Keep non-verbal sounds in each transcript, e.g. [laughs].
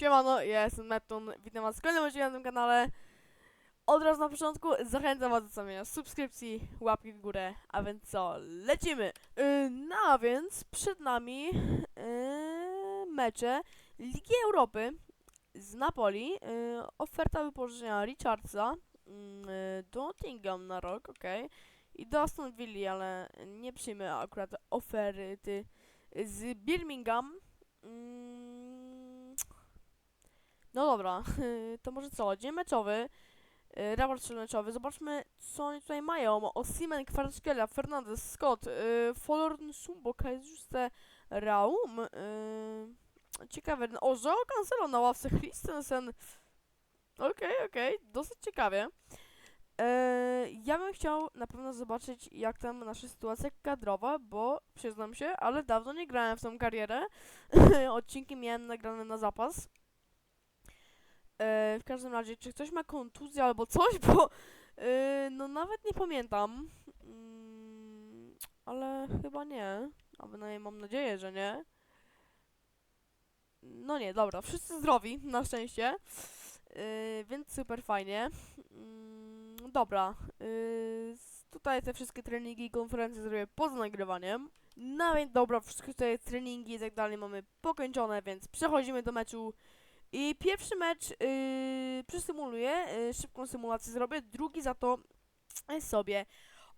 Siemano, ja jestem Neptun, witam was w kolejnym odcinku na tym kanale. Od razu na początku zachęcam was do zostawienia subskrypcji, łapki w górę, a więc co, lecimy! Yy, no a więc przed nami yy, mecze Ligi Europy z Napoli, yy, oferta wypożyczenia Richardsa yy, do Nottingham na rok, okej, i do Aston Villa, ale nie przyjmę akurat oferty z Birmingham. Mm, no dobra, [laughs] to może co? Dzień meczowy, yy, raport meczowy. Zobaczmy, co oni tutaj mają. Osimen, Kwarczkiela, Fernandez, Scott, yy, Folorn, Sumbo, Kajzuste, Raum. Yy, ciekawe. O, Joao Cancelo na ławce, Christensen. Okej, okej, dosyć ciekawie. Ja bym chciał na pewno zobaczyć, jak tam nasza sytuacja kadrowa, bo przyznam się, ale dawno nie grałem w tą karierę. [laughs] Odcinki miałem nagrane na zapas. E, w każdym razie, czy ktoś ma kontuzję albo coś, bo e, no nawet nie pamiętam. Mm, ale chyba nie. A bynajmniej mam nadzieję, że nie. No nie, dobra, wszyscy zdrowi, na szczęście. E, więc super fajnie. Mm, dobra. s- tutaj te wszystkie treningi i konferencje zrobię poza nagrywaniem. No więc dobra, wszystkie te treningi i tak dalej mamy pokończone, więc przechodzimy do meczu. I pierwszy mecz yy, przysymuluję, yy, szybką symulację zrobię, drugi za to yy, sobie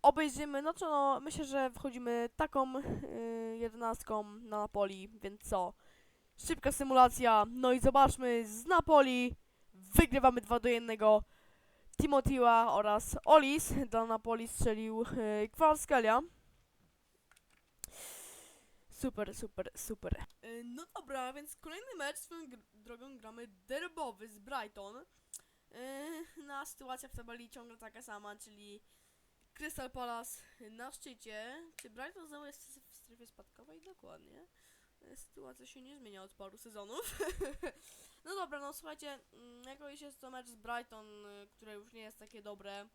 obejrzymy. No to no, myślę, że wchodzimy taką yy, jedenastką na Napoli, więc co? Szybka symulacja, no i zobaczmy, z Napoli wygrywamy 2 do 1. Timotiła oraz Olis dla Napoli strzelił yy. Super, super, super. Y, No dobra, więc kolejny mecz swoją drogą gramy derbowy z Brighton. Yy, No a sytuacja w tabeli ciągle taka sama, czyli Crystal Palace na szczycie. Czy Brighton znowu jest w strefie spadkowej? Dokładnie. Y, Sytuacja się nie zmienia od paru sezonów. [laughs] no dobra, no słuchajcie, mm, jako już jest to mecz z Brighton, które już nie jest takie dobre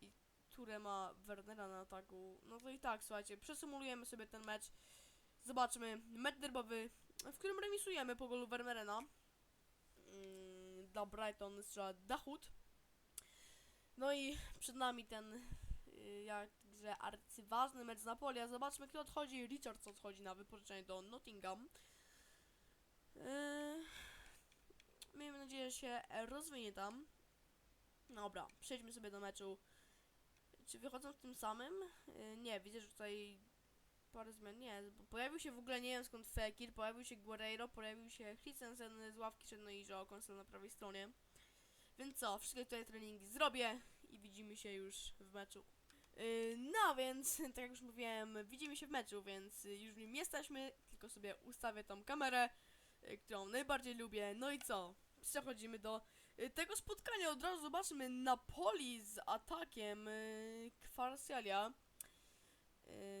i które ma Wernera na ataku, no to i tak, słuchajcie, przesumulujemy sobie ten mecz. Zobaczmy, mecz derbowy, w którym remisujemy po golu Vermeerena. Mm, Dla Brighton strzela Dachut. No i przed nami ten y, jakże arcyważny mecz z Napoli. A zobaczmy kto odchodzi. Richards odchodzi na wypożyczenie do Nottingham. Yy, miejmy nadzieję, że się rozwinie tam. Dobra, przejdźmy sobie do meczu. Czy wychodzą w tym samym? Yy, nie, widzę, że tutaj parę zmian, nie, bo pojawił się w ogóle, nie wiem skąd Fekir, pojawił się Guerreiro, pojawił się Christensen z ławki, i Joao Cancelo na prawej stronie. Więc co, wszystkie tutaj treningi zrobię i widzimy się już w meczu. Yy, no więc, [laughs] tak jak już mówiłem, widzimy się w meczu, więc y, już w nim jesteśmy, tylko sobie ustawię tą kamerę, y, którą najbardziej lubię. No i co, przechodzimy do y, tego spotkania, od razu zobaczymy Napoli z atakiem Kwarsialia. Yy,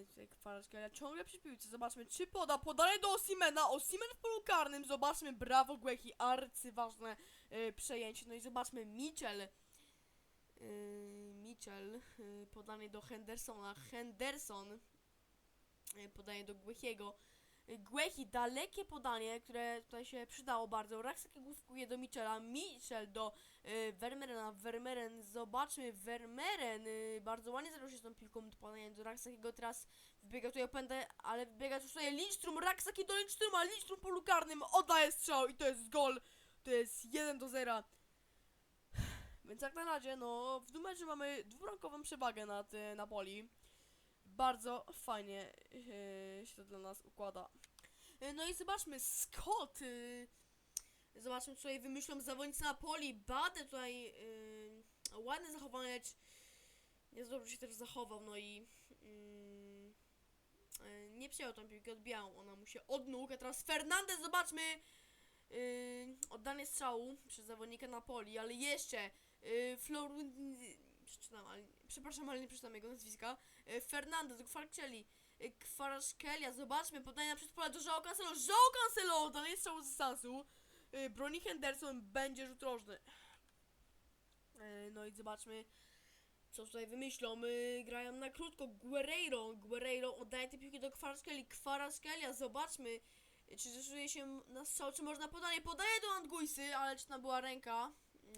tutaj Kwaraszkiela ciągle przy piłce. Zobaczmy, czy poda. Podanie do Osimena. Osimen w polu karnym. Zobaczmy, brawo Głechi. Arcyważne yy, przejęcie. No i zobaczmy, Mitchell. Yy, Mitchell. Yy, do Hendersona. Henderson. Yy, do Glechiego. Glechi, dalekie podanie, które tutaj się przydało bardzo. Raksaki główkuje do Michela. Mitchell do yy, Vermeerena. Vermeeren, zobaczmy, Vermeeren yy, bardzo ładnie zaczął się z tą piłką do podania do Raksakiego. Teraz wbiega tutaj opędę, ale wbiega tutaj Lindstrom. Raksaki do Lindstroma. Lindstrom po polu karnym oddaje strzał i to jest gol. To jest 1 do 0. Więc jak na razie, no, w numerze mamy dwurankową przewagę nad y, Napoli. Bardzo fajnie yy, się to dla nas układa. Y, No i zobaczmy, Scott. y, zobaczmy, tutaj wymyślą zawodnicy Napoli. Badę tutaj yy, ładne zachowanie, lecz nie dobrze się też zachował. No i mm, y, nie przyjął tą piłkę, odbijał ona mu się od nóg. A teraz Fernandez, zobaczmy. Yy, oddanie strzału przez zawodnika Napoli, ale jeszcze yy, Florun... Przeczytam, ale, przepraszam, ale nie przeczytam jego nazwiska. Yy, Fernandez, Kwarcelli, yy, Kwaraszkelia, zobaczmy, podanie przez pole do Joao Cancelo. Joao Cancelo, oddanie strzału z dystansu. Yy, Broni Henderson będzie rzut rożny. No i zobaczmy, co tutaj wymyślą. Grają na krótko. Guerreiro, Guerreiro oddaje te piłki do Kwaraszkeli. Kwaraszkelia, zobaczmy. Czy zdecyduje się na strzał, czy można podanie? Podaje do Anguisy, ale czy tam była ręka?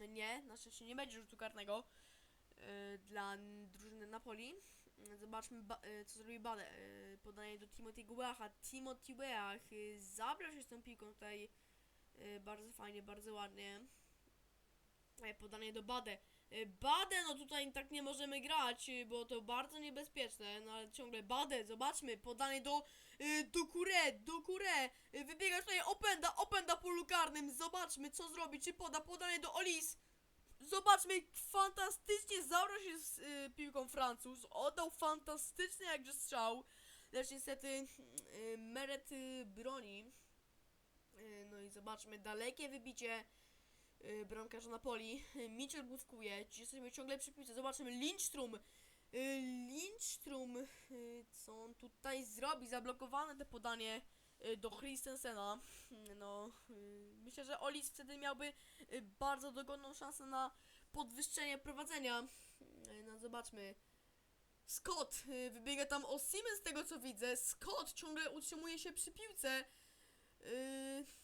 Nie, na szczęście nie będzie rzutu karnego dla drużyny Napoli. Zobaczmy, ba- y, co zrobi Bade. Y, Podaje do Timothy Weaha. Timothy Weah y, zabrał się z tą piłką tutaj y, bardzo fajnie, bardzo ładnie. E, Podanie do Bade. E, Bade, no tutaj tak nie możemy grać, bo to bardzo niebezpieczne, no ale ciągle Bade, zobaczmy, podanie do do Kure, do Kure, wybiega tutaj opęda, opęda po lukarnym, zobaczmy co zrobi, czy poda, podanie do Olis, zobaczmy, fantastycznie zabrał się z y, piłką Francuz, oddał fantastycznie jakże strzał, lecz niestety y, Meret y, broni, y, no i zobaczmy, dalekie wybicie, y, bramkarza Napoli. [laughs] Mitchell główkuje. Jesteśmy ciągle przy piłce. Zobaczymy Lindstrom. Y, Lindstrom. y, Co on tutaj zrobi? Zablokowane te podanie do Christensena. Y, No, y, myślę, że Olis wtedy miałby y, bardzo dogodną szansę na podwyższenie prowadzenia. Y, No, zobaczmy. Scott y, wybiega tam o z tego co widzę. Scott ciągle utrzymuje się przy piłce.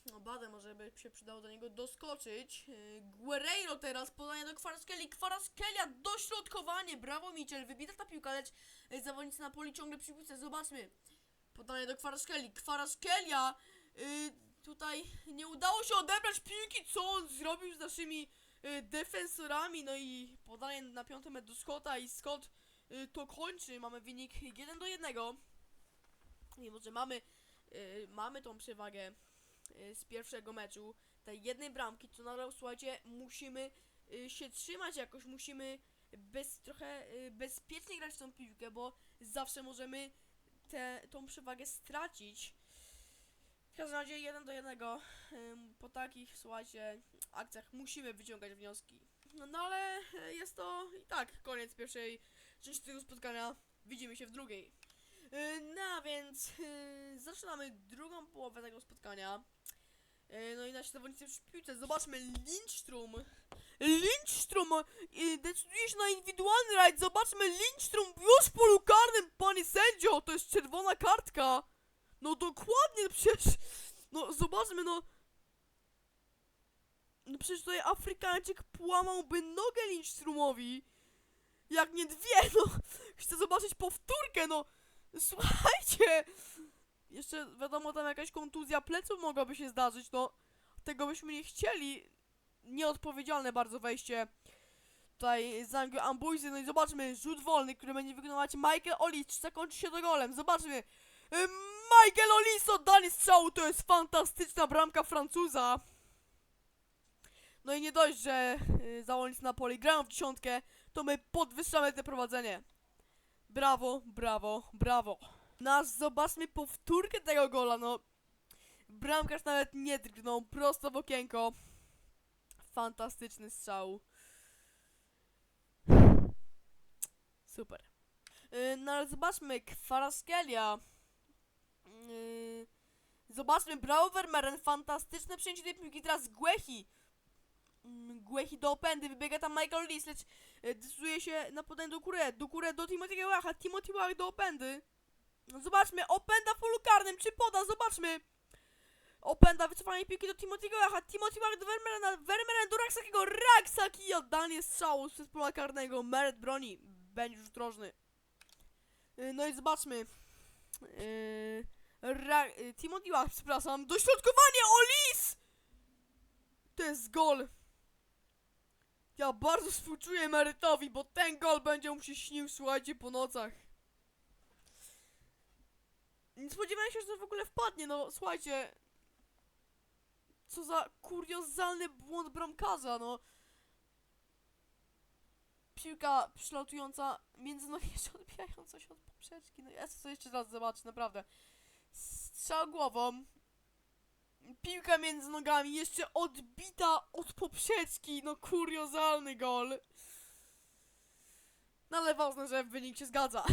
No Bade może by się przydało do niego doskoczyć. Guerreiro teraz, podanie do Kwaraskelli. Kwaraskelia, dośrodkowanie, brawo Mitchell, wybita ta piłka, lecz zawodnicy na poli ciągle przy piłce, zobaczmy. Podanie do Kwaraskelli, Kwaraskelia, yy, tutaj nie udało się odebrać piłki, co on zrobił z naszymi yy, defensorami, no i podanie na piąty metr do Scotta i Scott yy, to kończy, mamy wynik 1 do 1. Mimo, że mamy y, mamy tą przewagę y, z pierwszego meczu, tej jednej bramki, to nadal słuchajcie, musimy y, się trzymać jakoś, musimy bez, trochę y, bezpiecznie grać w tą piłkę, bo zawsze możemy tę tą przewagę stracić. W każdym razie 1 do 1 ym, po takich, słuchajcie, akcjach musimy wyciągać wnioski. No, no ale y, jest to i tak koniec pierwszej części tego spotkania. Widzimy się w drugiej. Y, No więc y, zaczynamy drugą połowę tego spotkania. Y, No i nasi zawodnicy w piłce. Zobaczmy Lindstrom. Lindstrom y, decyduje na indywidualny rajd. Zobaczmy Lindstrom już po lukarnym, panie sędzio. To jest czerwona kartka. No dokładnie, no przecież. No zobaczmy, no. No przecież tutaj Afrykańczyk połamałby nogę Lindstromowi. Jak nie dwie, [laughs] no. Chcę zobaczyć powtórkę, no. Słuchajcie! Jeszcze wiadomo, tam jakaś kontuzja pleców mogłaby się zdarzyć, no tego byśmy nie chcieli. Nieodpowiedzialne bardzo wejście tutaj z Anglii Ambuizy. No i zobaczmy, rzut wolny, który będzie wykonywać Michael Olis. Czy zakończy się to golem? Zobaczmy. Michael Olis oddanie strzału, to jest fantastyczna bramka Francuza. No i nie dość, że y, zawodnicy Napoli grają w dziesiątkę, to my podwyższamy te prowadzenie. Brawo, brawo, brawo. No aż zobaczmy powtórkę tego gola, no. Bramkarz nawet nie drgnął, prosto w okienko. Fantastyczny strzał. Super. Yy, no ale zobaczmy, Kwaraskelia. Yy, zobaczmy, brawo Vermeeren, fantastyczne przyjęcie tej piłki, teraz Guechi. Mm, Guechi do opędy, wybiega tam Michael Lis, lecz e, decyduje się na podanie do Kure, do Kure do Timothy'ego Wacha, Timothy Wach do opędy. No zobaczmy, opęda w polu karnym, czy poda, zobaczmy. Opęda, wycofanie piłki do Timothy'ego Wacha, Timothy Wach do Vermeerena, Vermeeren do Raksakiego, Raksaki i oddanie strzału z pola karnego, Meret broni, będzie już drożny. Y, No i zobaczmy. Yy, Ra- y, Timothy Wach, przepraszam, dośrodkowanie, Olis! To jest gol. Ja bardzo współczuję Merytowi, bo ten gol będzie mu się śnił, słuchajcie, po nocach. Nie spodziewałem się, że to w ogóle wpadnie, no słuchajcie. Co za kuriozalny błąd bramkarza, no. Piłka przylatująca między nogi, jeszcze odbijająca się od poprzeczki. No ja chcę to jeszcze raz zobaczyć, naprawdę. Strzał głową. Piłka między nogami, jeszcze odbita od poprzeczki. No kuriozalny gol. No ale ważne, że wynik się zgadza.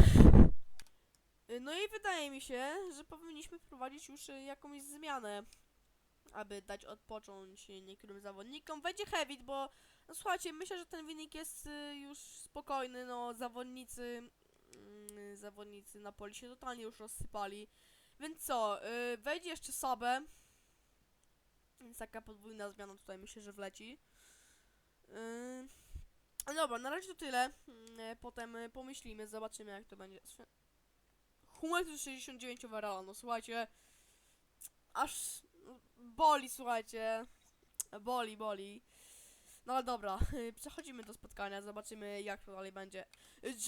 No i wydaje mi się, że powinniśmy wprowadzić już y, jakąś zmianę, aby dać odpocząć y, niektórym zawodnikom. Wejdzie Hewit, bo no słuchajcie, myślę, że ten wynik jest y, już spokojny, no zawodnicy mm, zawodnicy na poli się totalnie już rozsypali. Więc co, yy, wejdzie jeszcze Sabę. Więc taka podwójna zmiana tutaj myślę, że wleci. Yy, dobra, na razie to tyle. Yy, potem yy, pomyślimy, zobaczymy jak to będzie. To 69 overalla, no słuchajcie. Aż boli, słuchajcie. Boli, boli. No ale dobra, [laughs] przechodzimy do spotkania, zobaczymy jak to dalej będzie.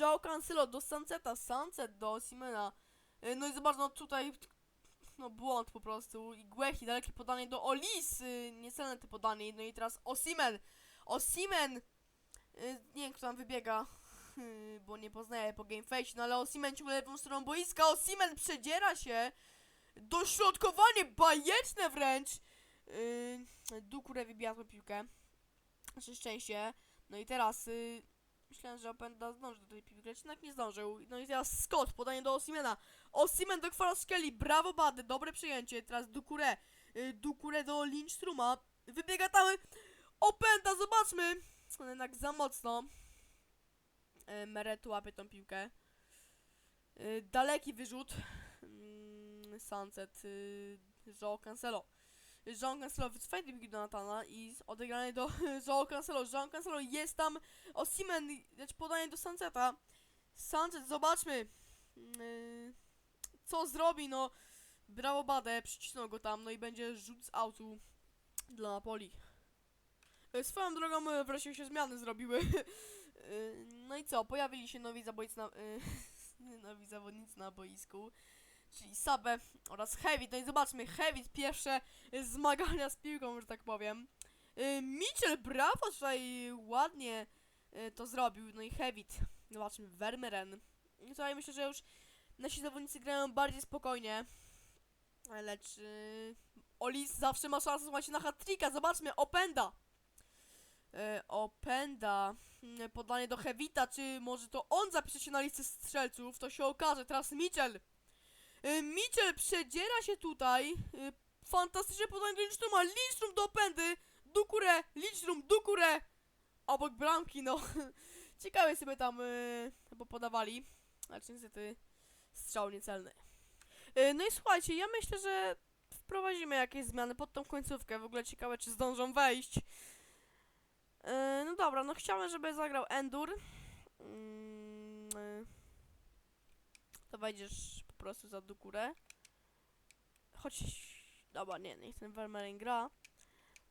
Joe Cancelo do Sunseta, Sunset do Simena. No i zobacz, no tutaj no błąd po prostu. I Guechi, dalekie podanie do Olis, y, niecelne te podanie. No i teraz Osimen. Osimen! Y, Nie wiem kto tam wybiega, [laughs] bo nie poznaję po gameface, no ale Osimen ciągle lewą stroną boiska. Osimen przedziera się. Dośrodkowanie bajeczne wręcz. Yy, Dukure wybija piłkę. Znaczy szczęście. No i teraz y, myślałem, że Openda zdąży do tej piłki, lecz jednak nie zdążył. No i teraz Scott, podanie do Osimena. Osimen do Kwarowskeli, brawo Bady, dobre przyjęcie. Teraz Dukure, y, Dukure do Lindstruma. Wybiega tam Openda, zobaczmy. No Jednak za mocno. Y, Meret łapie tą piłkę. Y, daleki wyrzut. Mm, Sunset, y, Joe Cancelo. Jean Cancelo wycofuje piłki do Natana i odegranie do [laughs] João Cancelo. Jean Cancelo jest tam Osimen, lecz podanie do Sunseta. Sunset, zobaczmy. Yy, co zrobi, no. Brawo Badę, przycisnął go tam, no i będzie rzut z autu dla Napoli. Yy, Swoją drogą wreszcie się zmiany zrobiły. [laughs] No i co, pojawili się nowi zawodnicy na, [laughs] nowi zawodnicy na boisku. Czyli Sabę oraz Heavy. No i zobaczmy, Heavy pierwsze zmagania z piłką, że tak powiem. Y, Mitchell, brawo, tutaj ładnie y, to zrobił. No i Hewit. Zobaczmy, Vermeeren. Tutaj myślę, że już nasi zawodnicy grają bardziej spokojnie. Lecz y, Olis zawsze ma szansę słuchajcie na hat-tricka. Zobaczmy, Openda. Y, Openda. Y, Podanie do Hewita, czy może to on zapisze się na listę strzelców? To się okaże. Teraz Mitchell. Y, Mitchell przedziera się tutaj. Y, Fantastycznie podanie do Lindstroma. Lindstrom do opędy. Dukure, Lindstrom, Dukure. Obok bramki, no. [laughs] Ciekawe sobie tam y, bo podawali. Ale niestety strzał niecelny. No i słuchajcie, ja myślę, że wprowadzimy jakieś zmiany pod tą końcówkę. W ogóle ciekawe, czy zdążą wejść. No dobra, no chciałem, żeby zagrał Endur. Mm, to wejdziesz po prostu za Dukurę. Choć... Dobra, nie, niech ten Vermeeren gra.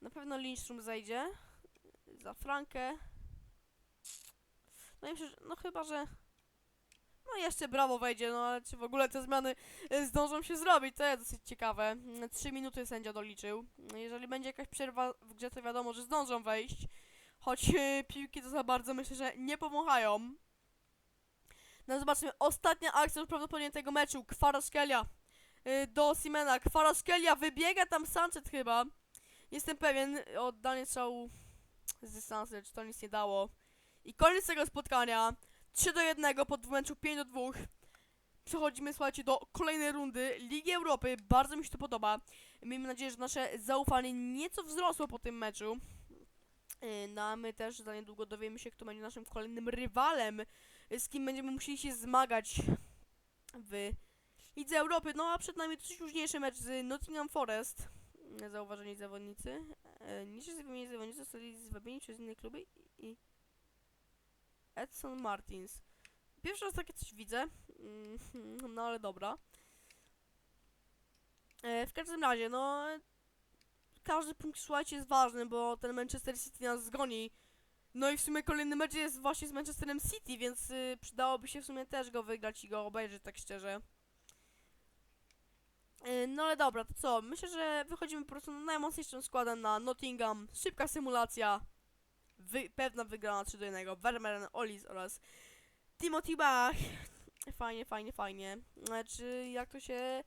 Na pewno Lindstrom zejdzie. Za Frankę. No i no chyba, że... No jeszcze brawo wejdzie, no ale czy w ogóle te zmiany y, zdążą się zrobić, to jest dosyć ciekawe. Mm, Trzy minuty sędzia doliczył. Jeżeli będzie jakaś przerwa w grze, to wiadomo, że zdążą wejść. Choć y, piłki to za bardzo myślę, że nie powąchają. No zobaczmy, ostatnia akcja już prawdopodobnie tego meczu, Kwaraskelia y, do Simena, Kwaraskelia wybiega tam Sanchez chyba, jestem pewien, oddanie strzału z dystansu, lecz to nic nie dało. I koniec tego spotkania, 3 do 1 po meczu 5 do 2. Przechodzimy, słuchajcie, do kolejnej rundy Ligi Europy, bardzo mi się to podoba. Miejmy nadzieję, że nasze zaufanie nieco wzrosło po tym meczu. Y, No a my też za niedługo dowiemy się, kto będzie naszym kolejnym rywalem z kim będziemy musieli się zmagać w Lidze Europy. No a przed nami dosyć luźniejszy mecz z Nottingham Forest. Zauważeni zawodnicy. E, niżej wymienieni zawodnicy zostali zwabieni przez inne kluby i- i Edson Martins. Pierwszy raz takie coś widzę. Mm, [laughs] No ale dobra. E, w każdym razie, no każdy punkt słuchajcie jest ważny, bo ten Manchester City nas zgoni. No i w sumie kolejny mecz jest właśnie z Manchesterem City, więc y, przydałoby się w sumie też go wygrać i go obejrzeć, tak szczerze. Y, no ale dobra, to co? Myślę, że wychodzimy po prostu najmocniejszym składem na Nottingham. Szybka symulacja. Wy, pewna wygrana 3 do 1. Vermeeren, Olis oraz Timothy Bach. [laughs] Fajnie, fajnie, fajnie. Znaczy, jak to się...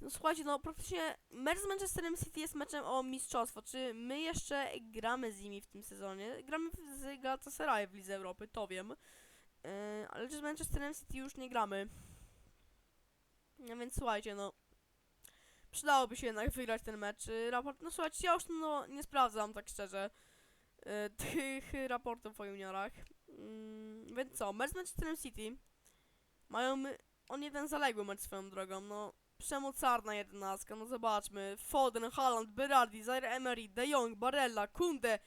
No słuchajcie, no praktycznie mecz z Manchesterem City jest meczem o mistrzostwo. Czy my jeszcze gramy z nimi w tym sezonie? Gramy z Galatasaray w Lidze Europy, to wiem. Yy, ale czy z Manchesterem City już nie gramy. No więc słuchajcie, no. Przydałoby się jednak wygrać ten mecz. Yy, raport, no słuchajcie, ja już no, nie sprawdzam tak szczerze yy, [laughs] tych raportów o juniorach. Yy, więc co, mecz z Manchesterem City mają on jeden zaległy mecz swoją drogą, no przemocarna jedenastka, no zobaczmy. Foden, Haaland, Berardi, Zaire Emery, De Jong, Barella, Kunde,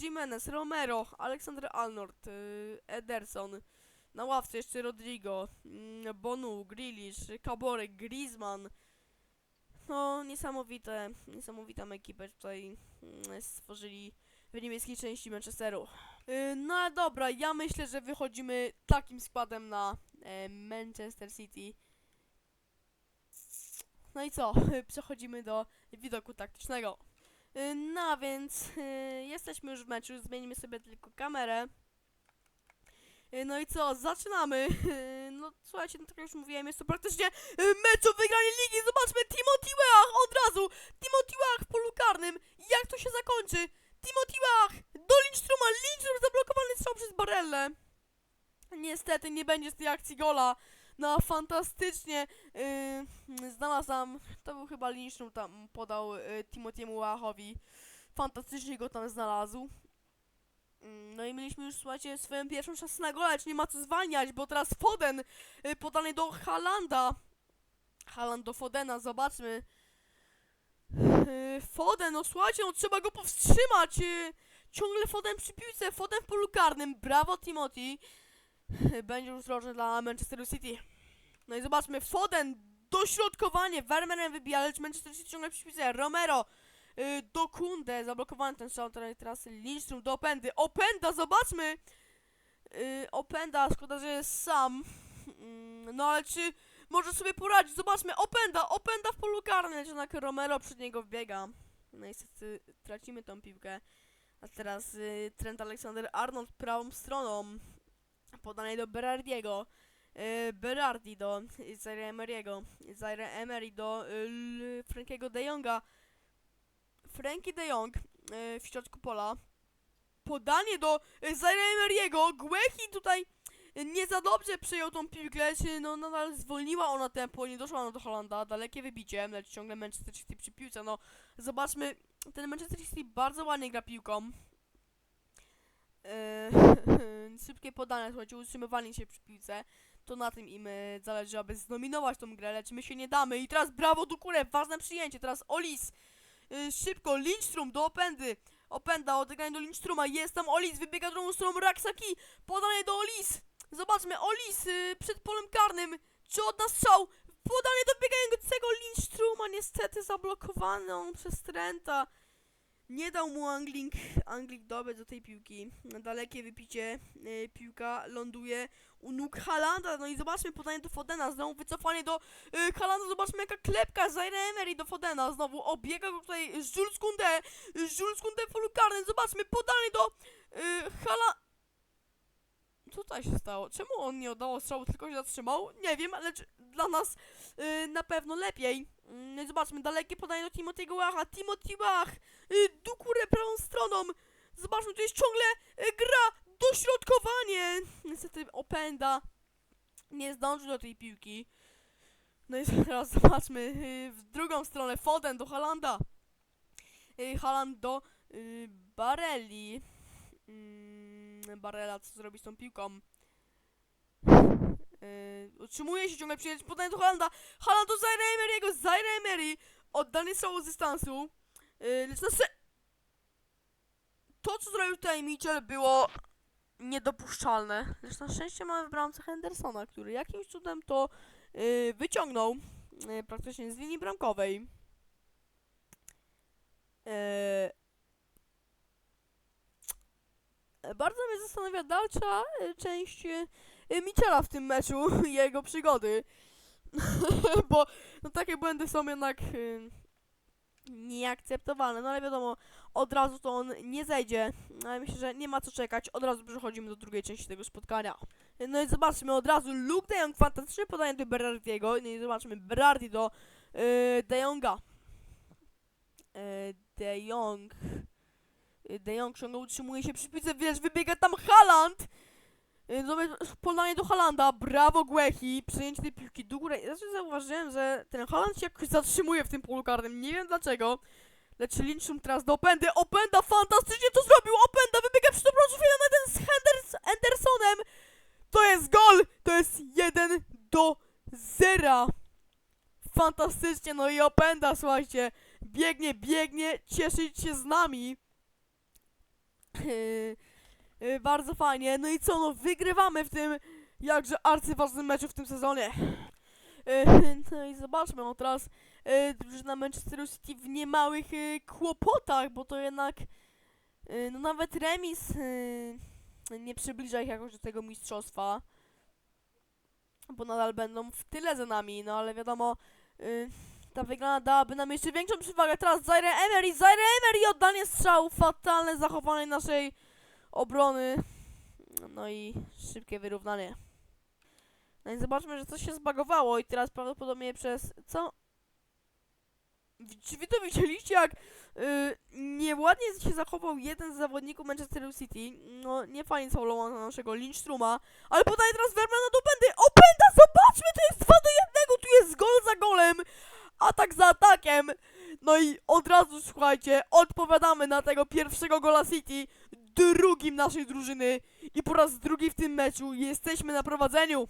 Jimenez, Romero, Aleksander Arnold, y, Ederson. Na ławce jeszcze Rodrigo, mm, Bonu, Grealish, Kaborek, Griezmann. No, niesamowite, niesamowitą ekipę tutaj mm, stworzyli w niemieckiej części Manchesteru. Y, No ale dobra, ja myślę, że wychodzimy takim składem na e, Manchester City. No i co? [laughs] Przechodzimy do widoku taktycznego. Y, No więc y, jesteśmy już w meczu, zmienimy sobie tylko kamerę. Y, No i co? Zaczynamy. [laughs] No słuchajcie, no tak jak już mówiłem, jest to praktycznie mecz o wygranie ligi. Zobaczmy, Timothy Weah od razu. Timothy Weah w polu karnym. Jak to się zakończy? Timothy Weah do Lindstroma. Lindstrom zablokowany strzał przez Barellę. Niestety nie będzie z tej akcji gola. No fantastycznie yy, znalazł tam, to był chyba Lindstrom tam podał yy, Timothy'emu Weahowi. Fantastycznie go tam znalazł. Mm, No i mieliśmy już, słuchajcie, swoją pierwszą szansę na gola, nie ma co zwalniać, bo teraz Foden y, podany do Halanda. Haland do Fodena, zobaczmy. Y, Foden, no słuchajcie, no trzeba go powstrzymać. y, Ciągle Foden przy piłce, Foden w polu karnym. Brawo Timothy. [laughs] Będzie już dla Manchesteru City. No i zobaczmy, Foden, dośrodkowanie, Vermeeren wybija, lecz Manchester City ciągle przy piłce. Romero, y, do zablokowany ten strzał, teraz- Lindstrom do Opędy. Openda, zobaczmy! Y, Openda, szkoda, że jest sam. Mm, No ale czy może sobie poradzić? Zobaczmy, Openda, Openda w polu karnym, lecz jednak Romero przed niego wbiega. No niestety tracimy tą piłkę. A teraz y, Trent Alexander-Arnold prawą stroną. Podanie do Berardiego. Y, Berardi do Zaire Emery'ego. Zaire Emery do L- Frankiego de Jonga. Frankie de Jong y, w środku pola. Podanie do Zaire Emery'ego. Guechi tutaj nie za dobrze przejął tą piłkę, no nadal zwolniła ona tempo, nie doszła ona do Holanda. Dalekie wybicie, lecz ciągle Manchester City przy piłce. No zobaczmy, ten Manchester City bardzo ładnie gra piłką. Yy, [laughs] szybkie podania, słuchajcie, utrzymywanie się przy piłce. To na tym im e, zależy, aby zdominować tą grę, lecz my się nie damy. I teraz brawo do kurę, ważne przyjęcie. Teraz Olis. Yy, szybko, Lindstrom do Opędy. Openda, odegranie do Lindstroma. Jest tam Olis, wybiega drugą stroną Raksaki. Podanie do Olis. Zobaczmy, Olis przed polem karnym. Czy odda strzał? Podanie do biegającego Lindstroma. Niestety on przez Trenta. Nie dał mu Anglik, Anglik dobiec do tej piłki. Na dalekie wypicie y, piłka ląduje u nóg Halanda. No i zobaczmy podanie do Fodena. Znowu wycofanie do y, Halanda. Zobaczmy jaka klepka Zaire Emery do Fodena. Znowu obiega go tutaj Jules Koundé. Jules Koundé w. Zobaczmy podanie do y, Hala... Tutaj się stało? Czemu on nie oddało strzału, tylko się zatrzymał? Nie wiem, lecz dla nas y, na pewno lepiej. Mm, zobaczmy, dalekie podanie do Timothy'ego Wacha. Timothy Wach y, Dukurę prawą stroną. Zobaczmy, tu jest ciągle y, gra, dośrodkowanie. Niestety Openda nie zdążył do tej piłki. No i [laughs] teraz zobaczmy y, w drugą stronę. Foden do Halanda. Y, Haland do y, Barelli. Mm, Barella, co zrobi z tą piłką? Yy, utrzymuje się ciągle przyjęcie podanie do Halanda. Haland do Zaire Emery'ego. Zaire Emery oddany strzał z dystansu. Yy, lecz na. To, co zrobił tutaj Mitchell było niedopuszczalne. Lecz na szczęście mamy w bramce Hendersona, który jakimś cudem to yy, wyciągnął yy, praktycznie z linii bramkowej. Yy, bardzo mnie zastanawia dalsza yy, część yy, Michela w tym meczu i [laughs] jego przygody. [laughs] Bo no, takie błędy są jednak nieakceptowalne. No ale wiadomo, od razu to on nie zejdzie. Ale myślę, że nie ma co czekać. Od razu przechodzimy do drugiej części tego spotkania. No i zobaczmy od razu Luke De Jong, fantastyczne podanie do Berardiego. No i zobaczmy Berardi do yy, De Jonga. Yy, De Jong. De Jong ciągle utrzymuje się przy piłce, wiesz, wybiega tam Haaland. Yy, Zobacz, podanie do Halanda, brawo Guechi, przejęcie tej piłki do góry. Znaczy zauważyłem, że ten Haaland się jakoś zatrzymuje w tym polu karnym, nie wiem dlaczego. Lecz Lindstrom teraz do Opendy, Openda fantastycznie to zrobił, Openda wybiega przy dobrą chwilę na ten z Henders Hendersonem. To jest gol, to jest 1 do 0. Fantastycznie. no i opęda, słuchajcie, biegnie, biegnie, cieszyć się z nami. Yy, [laughs] bardzo fajnie, no i co, no wygrywamy w tym jakże arcyważnym meczu w tym sezonie. Yy, [laughs] no i zobaczmy, no teraz yy, drużyna Manchester City w niemałych kłopotach, bo to jednak no nawet remis nie przybliża ich jakoś do tego mistrzostwa bo nadal będą w tyle za nami, no ale wiadomo, y, ta wygrana dałaby nam jeszcze większą przewagę. Teraz Zaire Emery, Zaire Emery oddanie strzału, fatalne zachowanie naszej obrony, no i szybkie wyrównanie. No i zobaczmy, że coś się zbagowało i teraz prawdopodobnie przez, co? Czy wy to widzieliście, jak y, nieładnie się zachował jeden z zawodników Manchester City? No, nie fajnie sfaulował na naszego Lindstruma, ale podaje teraz Vermana do Opędy. Opęda, zobaczmy, to jest 2 do 1, tu jest gol za golem. Atak za atakiem. No i od razu, słuchajcie, odpowiadamy na tego pierwszego gola City, drugim naszej drużyny. I po raz drugi w tym meczu jesteśmy na prowadzeniu.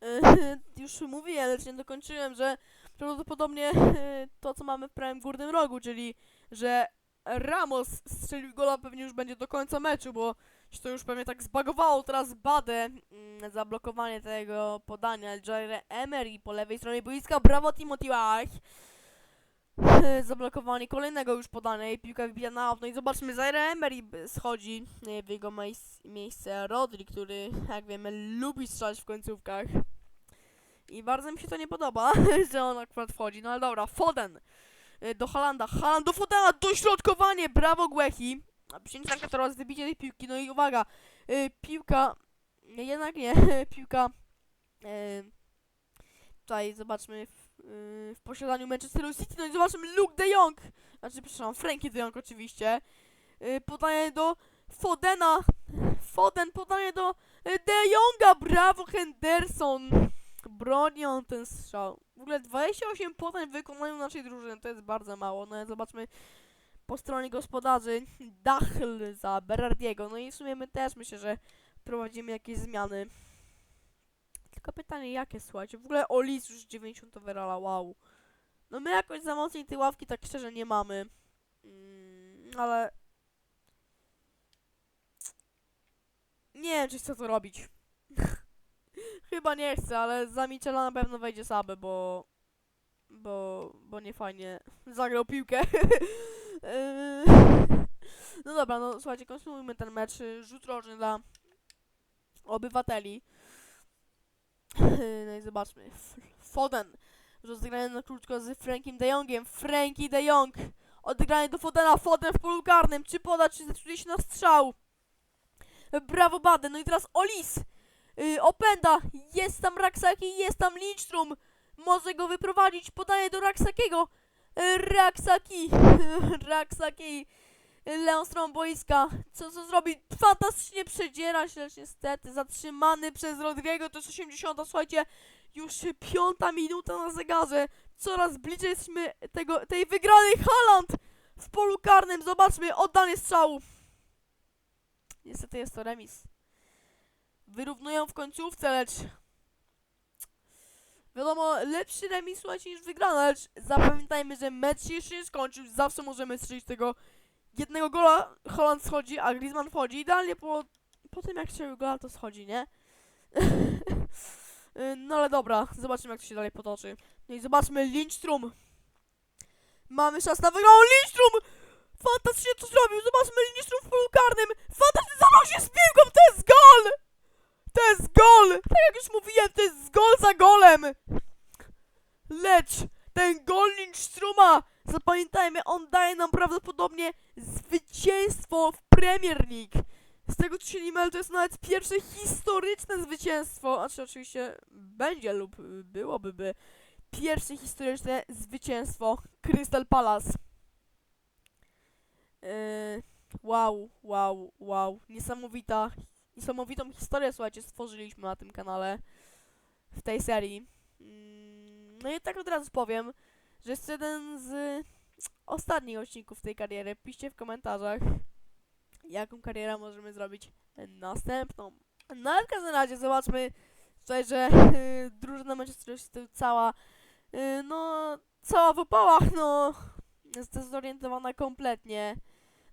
[laughs] Już mówiłem, lecz nie dokończyłem, że prawdopodobnie [laughs] to, co mamy w prawym górnym rogu, czyli że Ramos strzelił gola pewnie już będzie do końca meczu, bo się to już pewnie tak zbagowało. Teraz Badę mm, zablokowanie tego podania. Jaire Emery po lewej stronie boiska. Brawo Timothy White. [laughs] Zablokowanie kolejnego już podania i piłka wybija na out. No i zobaczmy, Zaire Emery schodzi e, w jego miejsc, miejsce Rodri, który jak wiemy lubi strzelać w końcówkach. I bardzo mi się to nie podoba, [laughs] że on akurat wchodzi. No ale dobra, Foden e, do Halanda, Haland do Fodena, dośrodkowanie, brawo Guechi. Przyjęcie teraz wybicie tej piłki, no i uwaga, y, piłka, jednak nie, [laughs] piłka, y, tutaj zobaczmy w, y, w posiadaniu Manchesteru City, no i zobaczmy Luke de Jong, znaczy przepraszam, Frankie de Jong oczywiście, y, podaje do Fodena, Foden podaje do y, de Jonga, brawo Henderson, bronią ten strzał. W ogóle 28 podań w wykonaniu naszej drużyny, to jest bardzo mało, no i zobaczmy po stronie gospodarzy [laughs] Dachl za Berardiego. No i w sumie my też myślę, że prowadzimy jakieś zmiany. Tylko pytanie jakie, słuchajcie. W ogóle Olis już 90 overalla, wow. No my jakoś za mocniej tej ławki tak szczerze nie mamy. Mm, ale... Nie wiem, czy chcę to robić. [laughs] Chyba nie chcę, ale za Michela na pewno wejdzie Sabę, bo... Bo... Bo nie fajnie [laughs] zagrał piłkę. Eee, [laughs] no dobra, no słuchajcie, kontynuujmy ten mecz. y, Rzut rożny dla obywateli. Eee, No i zobaczmy. Foden. Rozegrany na krótko z Frankiem de Jongiem. Frankie de Jong. Odegranie do Fodena. Foden w polu karnym. Czy poda, czy zdecyduje się na strzał? Brawo Baden. No i teraz Olis. Yy, opęda. Jest tam Raksaki, jest tam Lindstrom. Może go wyprowadzić. Podaje do Raksakiego. Raksaki, [laughs] Raksaki, Leon stron boiska, co, co zrobi? Fantastycznie przedziera się, lecz niestety zatrzymany przez Rodriego, to jest 80, słuchajcie, już piąta minuta na zegarze, coraz bliżej jesteśmy tego, tej wygranej Haland w polu karnym, zobaczmy, oddanie strzału. Niestety jest to remis. Wyrównują w końcówce, lecz Wiadomo, lepszy remis słuchajcie niż wygrana, lecz zapamiętajmy, że mecz się jeszcze nie skończył, zawsze możemy strzelić tego jednego gola, Holland schodzi, a Griezmann wchodzi, idealnie po, po tym jak strzelił gola to schodzi, nie? [laughs] No ale dobra, zobaczymy jak to się dalej potoczy. No i zobaczmy Lindstrom. Mamy czas na wygraną Lindstrom! Fantastycznie to zrobił, zobaczmy Lindstrom w polu karnym, fantastycznie zabrał się z piłką, to jest gol! To jest gol! Tak jak już mówiłem, to jest gol za golem! Lecz ten gol Lindstruma, zapamiętajmy, on daje nam prawdopodobnie zwycięstwo w Premier League. Z tego co się nie mylę, to jest nawet pierwsze historyczne zwycięstwo. Znaczy oczywiście będzie lub byłoby by pierwsze historyczne zwycięstwo Crystal Palace. Yy, wow, wow, wow. Niesamowita niesamowitą historię, słuchajcie, stworzyliśmy na tym kanale w tej serii. Mm, No i tak od razu powiem, że jest jeden z ostatnich odcinków tej kariery. Piszcie w komentarzach, jaką karierę możemy zrobić następną. No ale w każdym razie zobaczmy tutaj, że drużyna Manchester City cała, y, no cała w opałach, no, jest zdezorientowana kompletnie.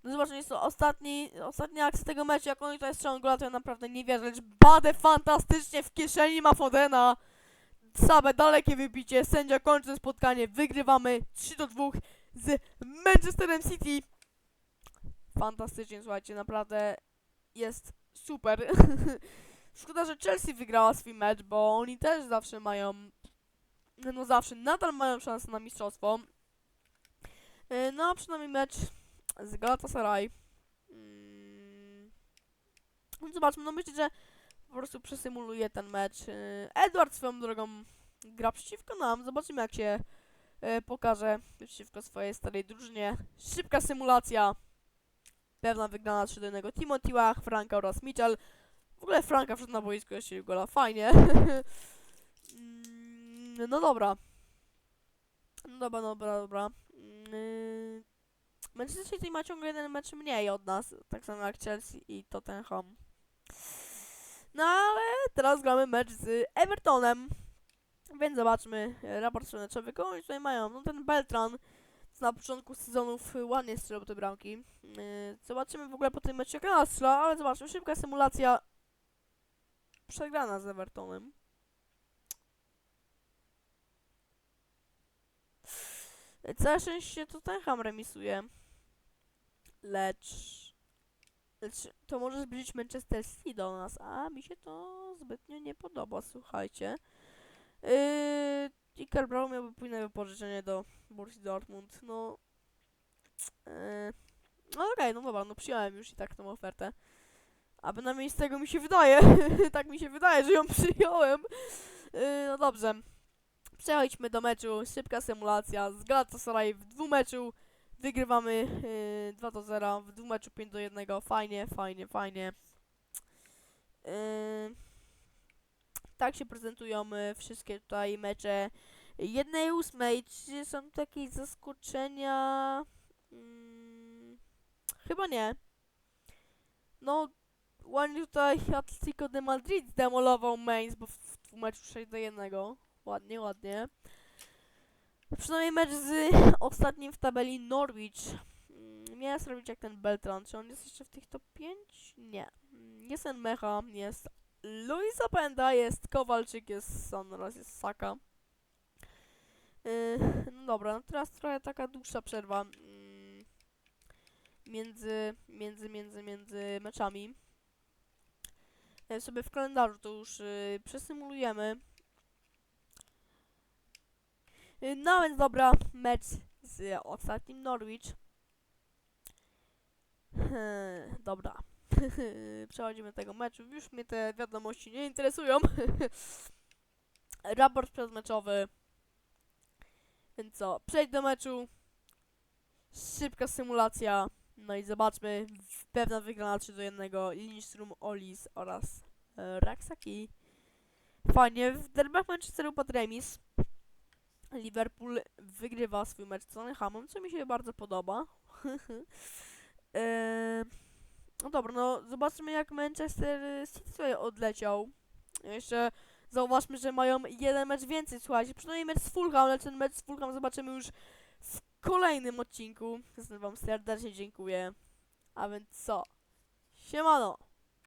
No zobacz, jest to ostatni, ostatnia akcja tego meczu, jak oni tutaj strzelą gola, to ja naprawdę nie wierzę, lecz Badę fantastycznie w kieszeni ma Fodena. Same dalekie wybicie, sędzia kończy spotkanie, wygrywamy 3 do 2 z Manchesterem City. Fantastycznie, słuchajcie, naprawdę jest super. [laughs] Szkoda, że Chelsea wygrała swój mecz, bo oni też zawsze mają, no zawsze, nadal mają szansę na mistrzostwo. Yy, No, a przynajmniej mecz z Galatasaray. Mm. No Zobaczmy, no myślę, że po prostu przesymuluje ten mecz. Yy, Edward swoją drogą gra przeciwko nam. Zobaczymy jak się yy, pokaże przeciwko swojej starej drużynie. Szybka symulacja. Pewna wygrana 3 do 1 Timothy Łach, Franka oraz Mitchell. W ogóle Franka wszedł na boisko i strzelił gola. Fajnie. [laughs] Mm, no dobra. No dobra, dobra, dobra. Yy, Manchester City ma ciągle jeden mecz mniej od nas, tak samo jak Chelsea i Tottenham. No ale teraz gramy mecz z Evertonem. Więc zobaczmy e, raport meczowy. Kogo oni tutaj mają? No ten Beltran na początku sezonów ładnie strzelał te bramki. Yy, zobaczymy w ogóle po tym meczu jak ona strzela, ale zobaczmy, szybka symulacja przegrana z Evertonem. Całe szczęście Tottenham remisuje. Lecz... Lecz to może zbliżyć Manchester City do nas, a mi się to zbytnio nie podoba, słuchajcie. Yy, Iker Brown miałby pójne wypożyczenie do Borussii Dortmund, no... Yy, no okej, no dobra, no przyjąłem już i tak tą ofertę. A bynajmniej z tego mi się wydaje, [laughs] tak mi się wydaje, że ją przyjąłem. Yy, no dobrze. Przejdźmy do meczu, szybka symulacja z Galatasaray w dwumeczu. Wygrywamy yy, 2 do 0, w dwumeczu 5 do 1. Fajnie, fajnie, fajnie. Yy, tak się prezentują y, wszystkie tutaj mecze jednej ósmej. Czy są tu jakieś zaskoczenia? Mm, chyba nie. No, ładnie tutaj Atletico de Madrid zdemolował Mainz, bo w, w meczu 6 do 1. Ładnie, ładnie. Przynajmniej mecz z [laughs] ostatnim w tabeli Norwich. Mm, Nie jest robić jak ten Beltran. Czy on jest jeszcze w tych top 5? Nie. Jest ten Mecha, jest Luis Openda, jest Kowalczyk, jest Son oraz jest Saka. Yy, no dobra, no teraz trochę taka dłuższa przerwa mm, między, między, między, między meczami. Ja sobie w kalendarzu to już yy, przesymulujemy. Yy, no więc dobra, mecz z ostatnim Norwich. [laughs] Dobra. [laughs] Przechodzimy do tego meczu. Już mnie te wiadomości nie interesują. [laughs] Raport przedmeczowy. Więc co, przejdź do meczu. Szybka symulacja. No i zobaczmy. Pewna wygrana 3 do 1. Lindstrom, Olis oraz e, Raksaki. Fajnie. W derbach Manchesteru pod remis. Liverpool wygrywa swój mecz z Tottenhamem, co mi się bardzo podoba. Eee, [laughs] no dobra, no zobaczmy jak Manchester City sobie odleciał. Jeszcze zauważmy, że mają jeden mecz więcej, słuchajcie. Przynajmniej mecz z Fulham, ale ten mecz z Fulham zobaczymy już w kolejnym odcinku. Wam serdecznie dziękuję. A więc co? Siemano!